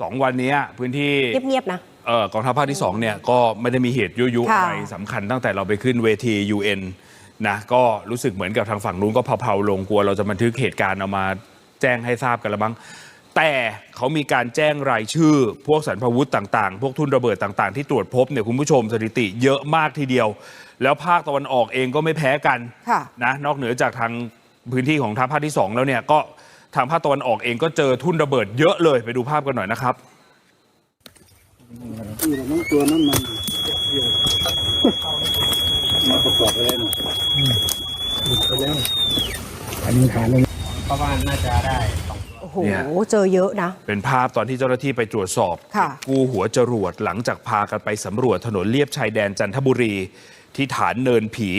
สองวันเนี้ยพื้นที่เงียบๆนะเอ่อกองทัพภาคที่2เนี่ยก็ไม่ได้มีเหตุยุยุค่ะอะไรสำคัญตั้งแต่เราไปขึ้นเวที UN นะก็รู้สึกเหมือนกับทางฝั่งนู้นก็เผาๆลงกลัว เราจะบันทึกเหตุการณ์เอามาแจ้งให้ทราบกันแล้วบ้าง แต่เขามีการแจ้งรายชื่อ พวกสันพวุธต่างๆ พวกทุนระเบิดต่างๆ ที่ตรวจพบเนี่ยคุณผู้ชมสถิติเยอะมากทีเดียว แล้วภาคตะวันออกเองก็ไม่แพ้กันค่ะนะนอกเหนือจากทางพื้นที่ของทัพภาคที่ 2 แล้วเนี่ยก็ ทางภาคตะวันออกเองก็เจอทุ่นระเบิดเยอะเลยไปดูภาพกันหน่อยนะครับนี่แหละน้องตัวนั้นมันมาประกอบอะไรหน่อยไปแล้วอันนี้ฐานเลยประมาณน่าจะได้สองโอ้โหเนี่ยเจอเยอะนะ เป็นภาพตอนที่เจ้าหน้าที่ไปตรวจสอบค่ะกู้หัวจรวดหลังจากพากันไปสำรวจถนนเลียบชายแดนจันทบุรี ที่ฐานเนินผี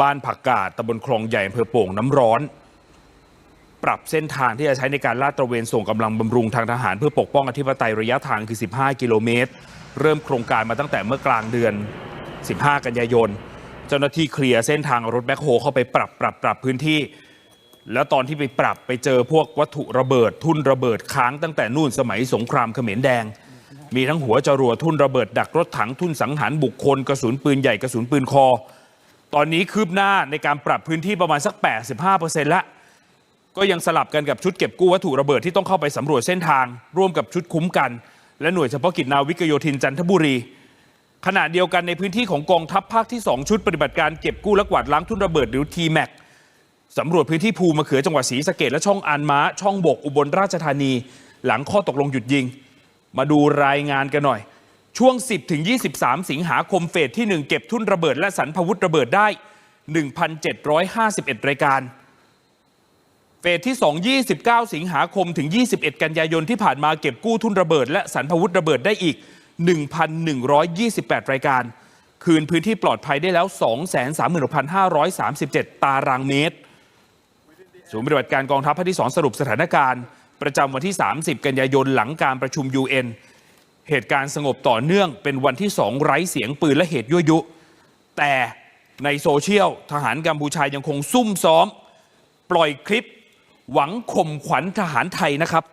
บ้านผักกาดตำบลคลองใหญ่อำเภอโป่งน้ำร้อน ปรับเส้นทางที่จะใช้ในการลาดตระเวนส่งกำลังบำรุงทางทหาร เพื่อปกป้องอธิปไตยระยะทางคือ 15 กิโลเมตร เริ่มโครงการมาตั้งแต่เมื่อกลางเดือน 15 กันยายน เจ้าหน้าที่เคลียร์เส้นทางรถแบ็คโฮเข้าไปปรับปรับปรับพื้นที่ แล้วตอนที่ไปปรับไปเจอพวกวัตถุระเบิด ทุ่นระเบิดค้างตั้งแต่นู่นสมัยสงครามเขมรแดง มีทั้งหัวจรวดทุ่นระเบิดดักรถถังทุ่นสังหารบุคคลกระสุนปืนใหญ่กระสุนปืนคอ ตอนนี้คืบหน้าในการปรับพื้นที่ประมาณสัก 85%แล้ว ก็ยังสลับกันกับชุดเก็บกู้วัตถุระเบิดที่ต้องเข้าไปสำรวจเส้นทาง ร่วมกับชุดคุ้มกัน และหน่วยเฉพาะกิจนาวิกโยธินจันทบุรี ขณะเดียวกันในพื้นที่ของกองทัพภาคที่ 2 ชุดปฏิบัติการเก็บกู้และกวาดล้างทุ่นระเบิดหรือ TMAC สำรวจพื้นที่ภูมะเขือจังหวัดศรีสะเกดและช่องอานม้า ช่องบกอุบลราชธานี หลังข้อตกลงหยุดยิง มาดูรายงานกันหน่อย ช่วง 10ถึง23 สิงหาคมเฟสที่ 1 เก็บทุ่นระเบิดและสันพวุธระเบิดได้ 1,751 รายการ เฟสที่ 2 29 สิงหาคมถึง 21 กันยายนที่ผ่านมาเก็บกู้ทุนระเบิด และสันพวุธระเบิดได้อีก 1,128 รายการ คืนพื้นที่ปลอดภัยได้แล้ว 236,537 ตารางเมตรศูนย์ปฏิบัติการกองทัพภาคที่ 2 สรุปสถานการณ์ ประจำวันที่ 30 กันยายนหลังการประชุม UN เหตุการณ์สงบต่อเนื่องเป็นวันที่ 2 ไร้เสียงปืนและเหตุยั่วยุ แต่ในโซเชียลทหารกัมพูชายังคงซุ่มซ้อม ปล่อยคลิป หวังข่มขวัญทหารไทยนะครับ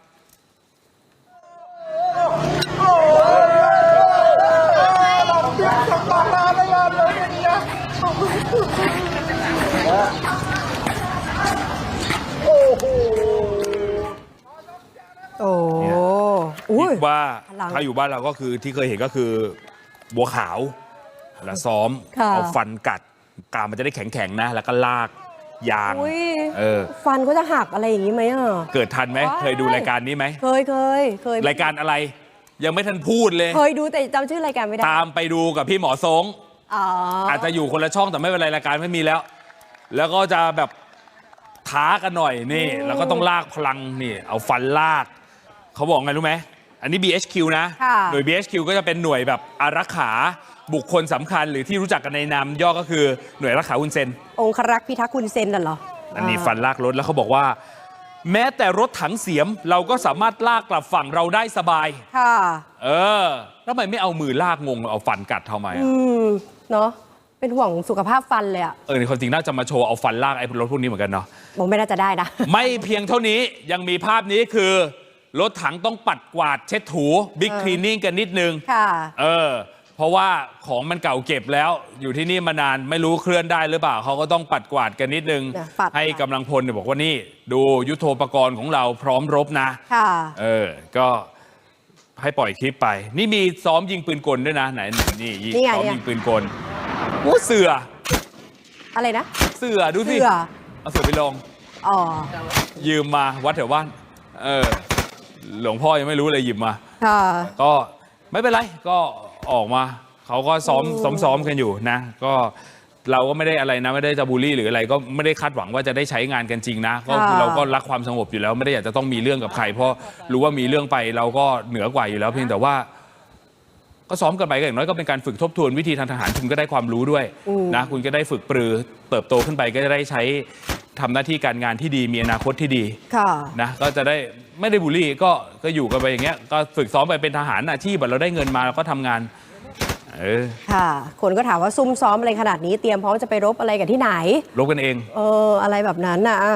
โอ้อุ้ย คิดว่าพลังถ้าอยู่บ้านเราก็คือที่เคยเห็นก็คือบัวขาวแล้วซ้อม ค่ะ เอาฟันกัดกามมันจะได้แข็งๆนะ แล้วก็ลาก ยางอุ้ยเออ ฟันก็จะหักอะไรอย่างนี้ไหมอะ เกิดทันไหมว้าย เคยดูรายการนี้ไหมเคยเคยเคยรายการอะไร ยังไม่ทันพูดเลย เคยดูแต่จำชื่อรายการไม่ได้ตามไปดูกับพี่หมอทรงอ๋อออาจจะอยู่คนละช่องแต่ไม่เป็นไรรายการไม่มีแล้ว แล้วก็จะแบบท้ากันหน่อยนี่ แล้วก็ต้องลากพลังนี่เอาฟันลากเขาบอกไงรู้ไหมอันนี้ BHQ นะ ค่ะ หน่วย BHQ ก็จะเป็นหน่วยแบบอารักขา บุคคลสำคัญหรือที่รู้จักกันในนามย่อก็คือหน่วยรักขาอุนเซน องครักษ์พิทักษ์คุณเซนน่ะเหรออันนี้าฟันลากรถแล้วเขาบอกว่า แม้แต่รถถังเสียมเราก็สามารถลากกลับฝั่งเราได้สบาย ค่ะ เออแล้วทำไมไม่เอามือลากงงเอาฟันกัดทำไมอะอืม เนาะเป็นห่วงสุขภาพฟันเลยอะเออในความจริงน่าจะมาโชว์เอาฟันลากไอ้รถพวกนี้เหมือนกันเนาะ ผมไม่น่าจะได้นะ ไม่เพียงเท่านี้ยังมีภาพนี้คือ รถถังต้องปัดกวาดเช็ดถูบิ๊กเออคลีนนิ่งกันนิดนึง ค่ะ เออเพ ราะว่าของมันเก่าเก็บแล้ว อยู่ที่นี่มานานไม่รู้เคลื่อนได้หรือเปล่าเขาก็ต้องปัดกวาดกันนิดนึงเนี่ยปัด ให้กำลังพลเนี่ยบอกว่านี่ ดูยุทโธปกรณ์ของเราพร้อมรบนะ ค่ะ เออ ก็ให้ปล่อยคลิปไป นี่มีซ้อมยิงปืนกลด้วยนะไหนนี่ยิงนี่ไงซ้อมเนี่ย ยิงปืนกลโอ้เสือ อะไรนะ เสือดูสิเสือ เอาเสือไปลง อ๋อ ยืมมาวัดแถวบ้าน เออ หลวงพ่อยังไม่รู้เลยหยิบมา ค่ะ ก็ไม่เป็นไร ก็ ออกมาเขาก็ซ้อมซ้อมซ้อมกันอยู่นะ ก็เราก็ไม่ได้อะไรนะไม่ได้จะบูลลี่หรืออะไรก็ไม่ได้คาดหวังว่าจะได้ใช้งานกันจริงนะก็คือค่ะเราก็รักความสงบอยู่แล้วไม่ได้อยากจะต้องมีเรื่องกับใคร เพราะรู้ว่ามีเรื่องไปเราก็เหนือกว่าอยู่แล้ว เพียงแต่ว่า ก็ซ้อมกันไปก็อย่างน้อยก็เป็นการฝึกทบทวนวิธีทางทหารคุณก็ได้ความรู้ด้วยนะคุณก็ได้ฝึกปรือเติบโตขึ้นไปก็จะได้ใช้ ทำหน้าที่การงานที่ดีมีอนาคตที่ดีค่ะนะก็จะได้ไม่ได้บูลลี่ก็ก็อยู่กันไปอย่างเงี้ยก็ฝึกซ้อมไปเป็นทหารอาชีพอะเราได้เงินมาเราก็ทำงานเออค่ะ คนก็ถามว่าซุ่มซ้อมอะไรขนาดนี้เตรียมพร้อมจะไปรบอะไรกันที่ไหน รบกันเอง เออ อะไรแบบนั้นน่ะอะ